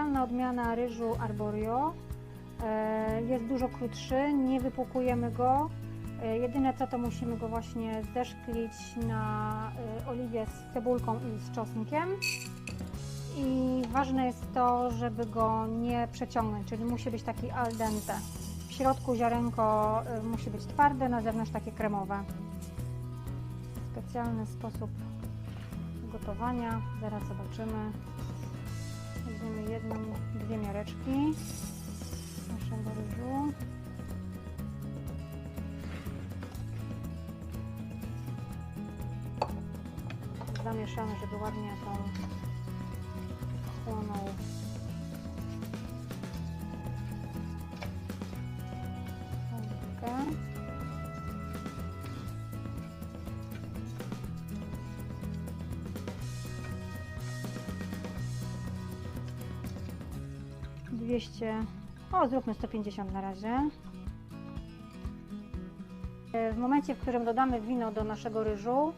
specjalna odmiana ryżu arborio. E, Jest dużo krótszy, nie wypłukujemy go. E, Jedyne co to musimy go właśnie zeszklić na e, oliwie z cebulką i z czosnkiem. I ważne jest to, żeby go nie przeciągnąć, czyli musi być taki al dente. W środku ziarenko musi być twarde, na zewnątrz takie kremowe. Specjalny sposób gotowania, zaraz zobaczymy. Weźmiemy jedną, dwie miareczki naszego ryżu. Zamieszamy, żeby ładnie tą chłonął. 200, o zróbmy 150 na razie. E, w momencie, w którym dodamy wino do naszego ryżu,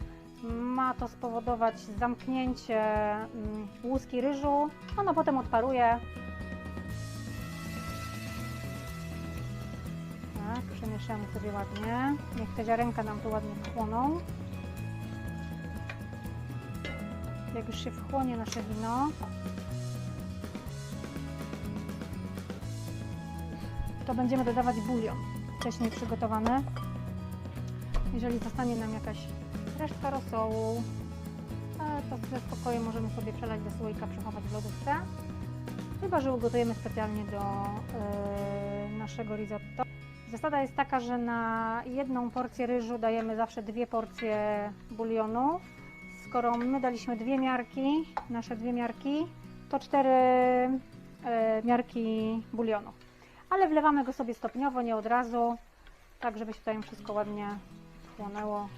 ma to spowodować zamknięcie mm, łuski ryżu, ono potem odparuje. Tak, przemieszamy sobie ładnie, niech te ziarenka nam tu ładnie wchłoną. Jak już się wchłonie nasze wino, to będziemy dodawać bulion wcześniej przygotowany. Jeżeli zostanie nam jakaś resztka rosołu, to ze spokojem możemy sobie przelać do słoika, przechować w lodówce. Chyba, że ugotujemy specjalnie do e, naszego risotto. Zasada jest taka, że na jedną porcję ryżu dajemy zawsze dwie porcje bulionu. Skoro my daliśmy dwie miarki, nasze dwie miarki, to cztery e, miarki bulionu. Ale wlewamy go sobie stopniowo, nie od razu, tak żeby się tutaj wszystko ładnie chłonęło.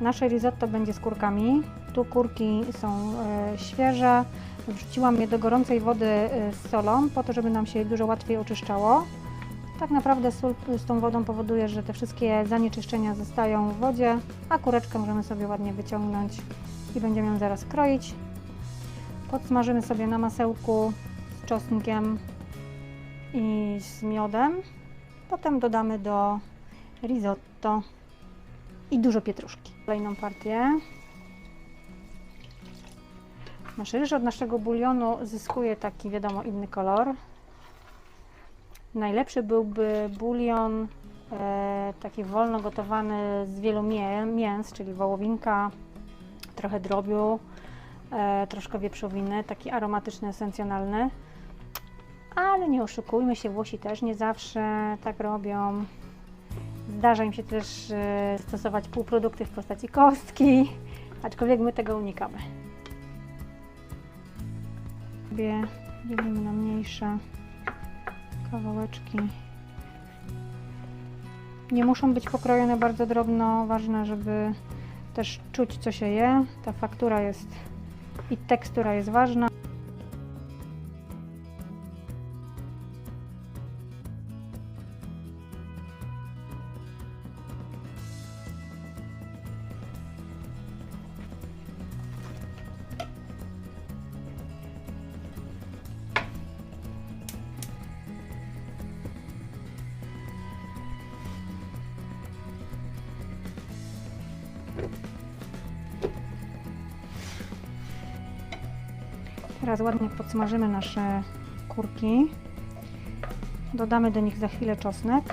Nasze risotto będzie z kurkami. Tu kurki są e, świeże. Wrzuciłam je do gorącej wody e, z solą, po to, żeby nam się dużo łatwiej oczyszczało. Tak naprawdę sól z tą wodą powoduje, że te wszystkie zanieczyszczenia zostają w wodzie, a kureczkę możemy sobie ładnie wyciągnąć i będziemy ją zaraz kroić. Podsmażymy sobie na masełku z czosnkiem i z miodem. Potem dodamy do risotto i dużo pietruszki. Kolejną partię. Nasz ryż od naszego bulionu zyskuje taki, wiadomo, inny kolor. Najlepszy byłby bulion e, taki wolno gotowany z wielu mię, mięs, czyli wołowinka, trochę drobiu, e, troszkę wieprzowiny, taki aromatyczny, esencjonalny. Ale nie oszukujmy się, Włosi też nie zawsze tak robią. Zdarza im się też e, stosować półprodukty w postaci kostki, aczkolwiek my tego unikamy. Sobie dzielimy na mniejsze kawałeczki Nie muszą być pokrojone bardzo drobno. Ważne, żeby też czuć, co się je. Ta faktura jest i tekstura jest ważna. Teraz ładnie podsmażymy nasze kurki. Dodamy do nich za chwilę czosnek.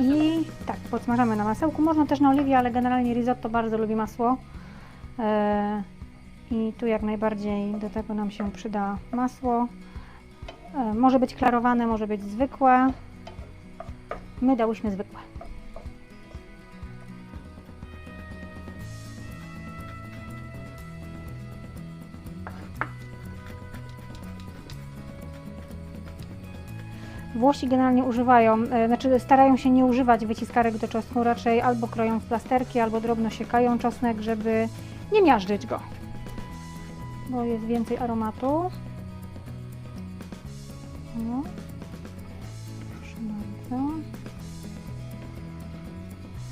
I tak, podsmażamy na masełku. Można też na oliwie, ale generalnie risotto bardzo lubi masło. E, I tu jak najbardziej do tego nam się przyda masło. E, może być klarowane, może być zwykłe. My dałyśmy zwykłe. Włosi generalnie używają, e, znaczy starają się nie używać wyciskarek do czosnku, raczej albo kroją w plasterki, albo drobno siekają czosnek, żeby nie miażdżyć go, bo jest więcej aromatu. O. Proszę bardzo.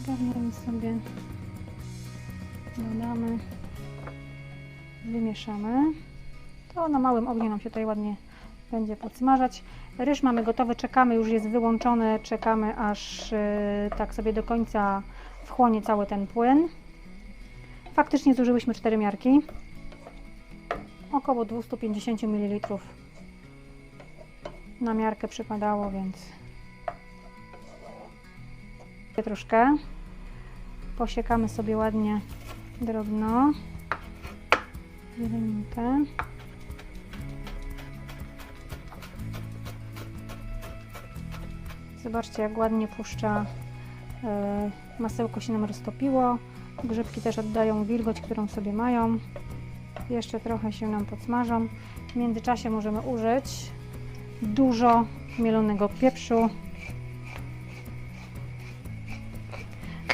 Garniemy sobie, dodamy, wymieszamy. To na małym ogniu nam się tutaj ładnie będzie podsmażać. Ryż mamy gotowy, czekamy, już jest wyłączony, czekamy aż yy, tak sobie do końca wchłonie cały ten płyn. Faktycznie zużyłyśmy 4 miarki, około 250 ml na miarkę przypadało, więc troszkę posiekamy sobie ładnie drobno zieleninkę. Zobaczcie, jak ładnie puszcza. e, Masełko się nam roztopiło. Grzybki też oddają wilgoć, którą sobie mają. Jeszcze trochę się nam podsmażą. W międzyczasie możemy użyć dużo mielonego pieprzu.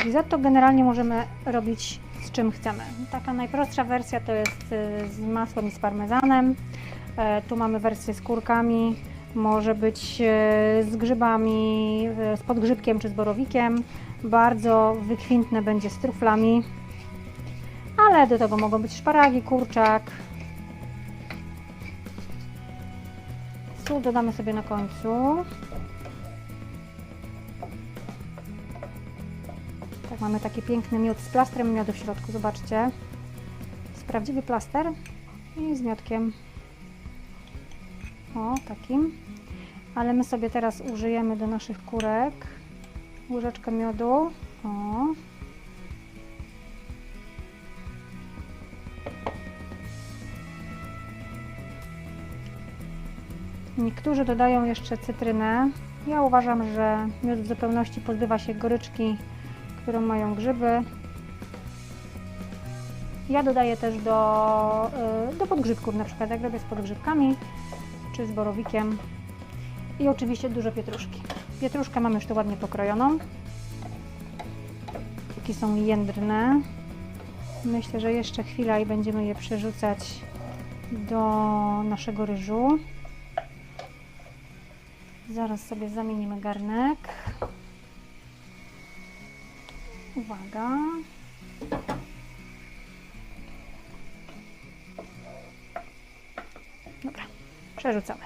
Risotto generalnie możemy robić z czym chcemy. Taka najprostsza wersja to jest e, z masłem i z parmezanem. E, Tu mamy wersję z kurkami, może być e, z grzybami, e, z podgrzybkiem czy z borowikiem. Bardzo wykwintne będzie z truflami, ale do tego mogą być szparagi, kurczak. Sól dodamy sobie na końcu. Tak, mamy taki piękny miód z plastrem miodu w środku, zobaczcie. Jest prawdziwy plaster i z miodkiem. O, takim. Ale my sobie teraz użyjemy do naszych kurek łyżeczkę miodu. O. Niektórzy dodają jeszcze cytrynę. Ja uważam, że miód w zupełności pozbywa się goryczki, którą mają grzyby. Ja dodaję też do, y, do podgrzybków, na przykład jak robię z podgrzybkami czy z borowikiem. I oczywiście dużo pietruszki. Pietruszkę mam już tu ładnie pokrojoną. Takie są jędrne. Myślę, że jeszcze chwila i będziemy je przerzucać do naszego ryżu. Zaraz sobie zamienimy garnek. Uwaga. Przerzucamy.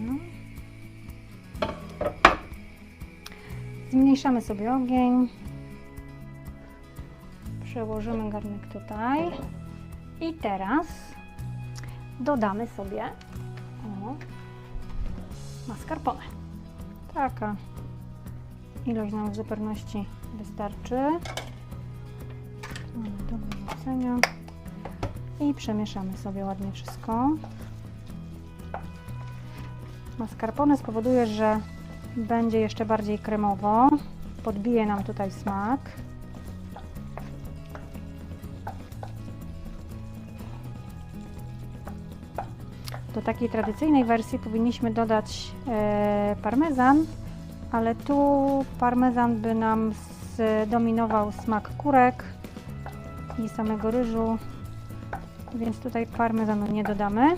No. Zmniejszamy sobie ogień. Przełożymy garnek tutaj. I teraz dodamy sobie mascarpone. Taka ilość nam w zupełności wystarczy. Mamy do wyrzucenia. I przemieszamy sobie ładnie wszystko. Mascarpone spowoduje, że będzie jeszcze bardziej kremowo. podbije nam tutaj smak. Do takiej tradycyjnej wersji powinniśmy dodać e, parmezan, ale tu parmezan by nam zdominował smak kurek i samego ryżu, więc tutaj parmezanu nie dodamy.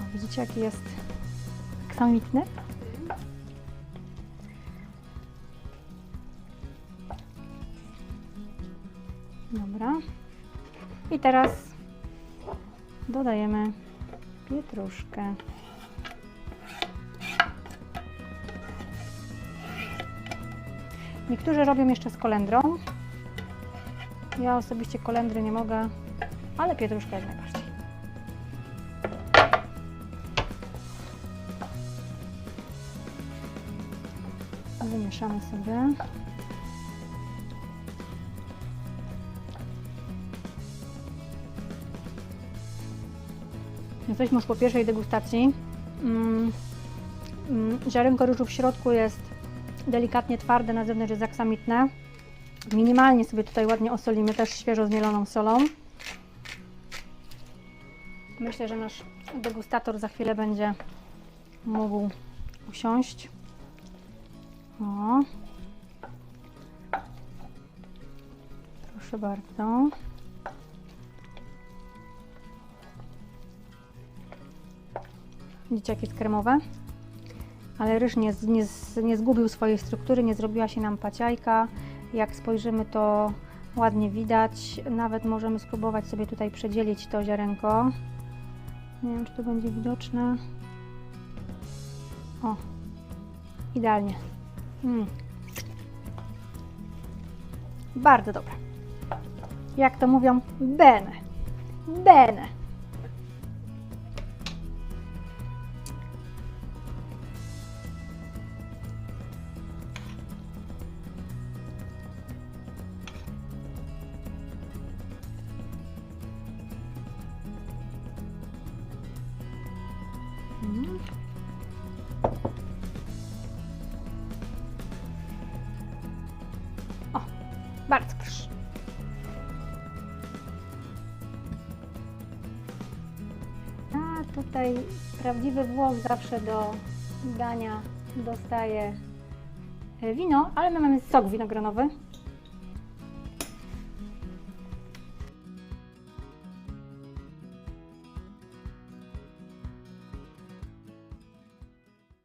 O, widzicie jaki jest aksamitny? Dobra. I teraz dodajemy pietruszkę. Niektórzy robią jeszcze z kolendrą. Ja osobiście kolendry nie mogę, ale pietruszka jak najbardziej. Wymieszamy sobie. Jesteśmy już po pierwszej degustacji. Mm, mm, Ziarenko ryżu w środku jest delikatnie twarde, na zewnątrz jest aksamitne. Minimalnie sobie tutaj ładnie osolimy, też świeżo zmieloną solą. Myślę, że nasz degustator za chwilę będzie mógł usiąść. O. Proszę bardzo. Jest kremowe? Ale ryż nie, nie, nie zgubił swojej struktury, nie zrobiła się nam paciajka. Jak spojrzymy, to ładnie widać. Nawet możemy spróbować sobie tutaj przedzielić to ziarenko. Nie wiem, czy to będzie widoczne. O, idealnie. Mm. Bardzo dobre. Jak to mówią? Bene. Bene. Bardzo proszę. A tutaj prawdziwy Włoch zawsze do dania dostaje e, wino, ale my mamy sok winogronowy.